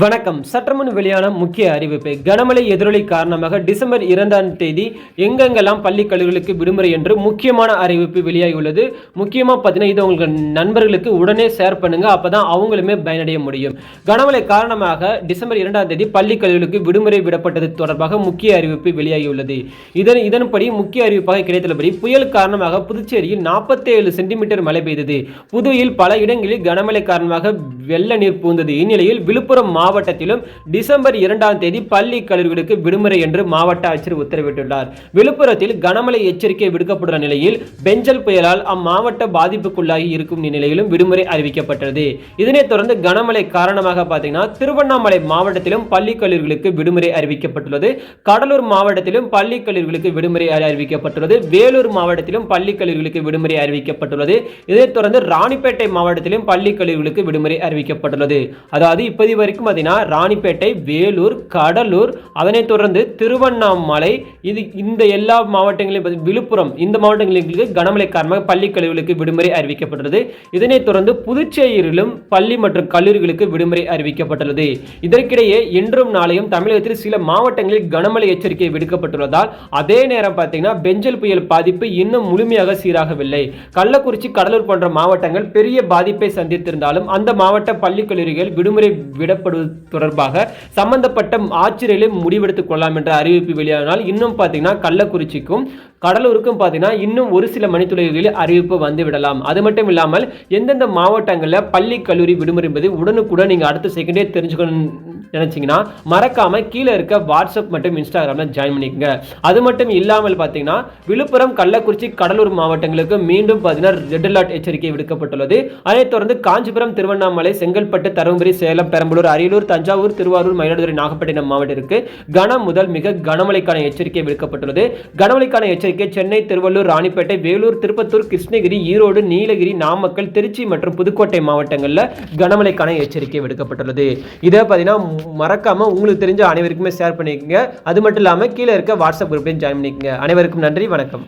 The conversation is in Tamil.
வணக்கம். சற்றுமுன் வெளியான முக்கிய அறிவிப்பு கனமழை எதிரொலி காரணமாக டிசம்பர் இரண்டாம் தேதி எங்கெங்கெல்லாம் பள்ளி கல்லூரிகளுக்கு விடுமுறை என்று முக்கியமான அறிவிப்பு வெளியாகியுள்ளது. முக்கியமாக பார்த்தீங்கன்னா இது உங்கள் நண்பர்களுக்கு உடனே ஷேர் பண்ணுங்க அப்பதான் அவங்களுமே பயனடைய முடியும். கனமழை காரணமாக டிசம்பர் இரண்டாம் தேதி பள்ளி கல்லூரிகளுக்கு விடுமுறை விடப்பட்டது தொடர்பாக முக்கிய அறிவிப்பு வெளியாகியுள்ளது. இதன் இதன்படி முக்கிய அறிவிப்பாக கிடைத்துள்ளபடி புயல் காரணமாக புதுச்சேரியில் 47 சென்டிமீட்டர் மழை பெய்தது. புதுவையில் பல இடங்களில் கனமழை காரணமாக வெள்ள நீர் பூந்தது. இந்நிலையில் விழுப்புரம் மாவட்டத்திலும் டிசம்பர் இரண்டாம் தேதி பள்ளி கல்லூரிகளுக்கு விடுமுறை என்று மாவட்ட ஆட்சியர் உத்தரவிட்டுள்ளார். விழுப்புரத்தில் கனமழை எச்சரிக்கை விடுக்கப்பட்டுள்ள நிலையில் பெஞ்சல் புயலால் அம்மாவட்ட பாதிப்புக்குள்ளாகி இருக்கும் நிலையிலும் விடுமுறை அறிவிக்கப்பட்டது. இதனைத் தொடர்ந்து கனமழை காரணமாக பார்த்தீங்கன்னா திருவண்ணாமலை மாவட்டத்திலும் பள்ளி கல்லூரிகளுக்கு விடுமுறை அறிவிக்கப்பட்டுள்ளது. கடலூர் மாவட்டத்திலும் பள்ளி கல்லூரிகளுக்கு விடுமுறை அறிவிக்கப்பட்டுள்ளது. வேலூர் மாவட்டத்திலும் பள்ளி கல்லூரிகளுக்கு விடுமுறை அறிவிக்கப்பட்டுள்ளது. இதைத் தொடர்ந்து ராணிப்பேட்டை மாவட்டத்திலும் பள்ளி கல்லூரிகளுக்கு விடுமுறை அறிவிக்கப்பட்டுள்ளது. அதாவது இப்போது வரைக்கும் பார்த்தீங்கன்னா ராணிப்பேட்டை வேலூர் கடலூர் அதனைத் தொடர்ந்து திருவண்ணாமலை இது இந்த எல்லா மாவட்டங்களையும் விழுப்புரம் இந்த மாவட்டங்களுக்கு கனமழை காரணமாக பள்ளி கல்லூரிகளுக்கு விடுமுறை அறிவிக்கப்பட்டுள்ளது. இதனைத் தொடர்ந்து புதுச்சேரியிலும் பள்ளி மற்றும் கல்லூரிகளுக்கு விடுமுறை அறிவிக்கப்பட்டுள்ளது. இதற்கிடையே இன்றும் நாளையும் தமிழகத்தில் சில மாவட்டங்களில் கனமழை எச்சரிக்கை விடுக்கப்பட்டுள்ளதால் அதே நேரம் பார்த்தீங்கன்னா பெஞ்சல் புயல் பாதிப்பு இன்னும் முழுமையாக சீராகவில்லை. கள்ளக்குறிச்சி கடலூர் போன்ற மாவட்டங்கள் பெரிய பாதிப்பை சந்தித்திருந்தாலும் அந்த மாவட்ட பள்ளி கல்லூரிகள் விடுமுறை விடப்படுவது தொடர்பாக சம்பந்தப்பட்ட ஆட்சியர்களே முடிவெடுத்துக் கொள்ளலாம் என்ற அறிவிப்பு வெளியானால் இன்னும் பார்த்தீங்கன்னா கள்ளக்குறிச்சிக்கும் கடலூருக்கும் பார்த்தீங்கன்னா இன்னும் ஒரு சில மணித்துறைகளில் அறிவிப்பு வந்து விடலாம் அது மட்டும் இல்லாமல் எந்தெந்த மாவட்டங்களில் பள்ளி கல்லூரி விடுமுறை என்பது உடனுக்குடன் நீங்கள் அடுத்த செகண்டே தெரிஞ்சுக்கணும் நினச்சிங்கன்னா மறக்காமல் கீழே இருக்க வாட்ஸ்அப் மற்றும் இன்ஸ்டாகிராம்ல ஜாயின் பண்ணிக்கங்க. அது மட்டும் இல்லாமல் பார்த்தீங்கன்னா விழுப்புரம் கள்ளக்குறிச்சி கடலூர் மாவட்டங்களுக்கு மீண்டும் பார்த்தீங்கன்னா ரெட் அலர்ட் எச்சரிக்கை விடுக்கப்பட்டுள்ளது. அதைத் தொடர்ந்து காஞ்சிபுரம் திருவண்ணாமலை செங்கல்பட்டு தருமபுரி சேலம் பெரம்பலூர் அரியலூர் தஞ்சாவூர் திருவாரூர் மயிலாடுதுறை நாகப்பட்டினம் மாவட்டத்திற்கு கனம் முதல் மிக கனமழைக்கான எச்சரிக்கை விடுக்கப்பட்டுள்ளது. கனமழைக்கான எச்சரிக்கை சென்னை திருவள்ளூர் ராணிப்பேட்டை வேலூர் திருப்பத்தூர் கிருஷ்ணகிரி ஈரோடு நீலகிரி நாமக்கல் திருச்சி மற்றும் புதுக்கோட்டை மாவட்டங்களில் கனமழைக்கான எச்சரிக்கை விடுக்கப்பட்டுள்ளது. இதை பார்த்தீங்கன்னா மறக்காம உங்களுக்கு தெரிஞ்ச அனைவருக்குமே ஷேர் பண்ணிக்கோங்க. அது மட்டும் இல்லாமல் கீழே இருக்க வாட்ஸ்அப் குரூப்லையும் ஜாயின் பண்ணிக்கோங்க. அனைவருக்கும் நன்றி வணக்கம்.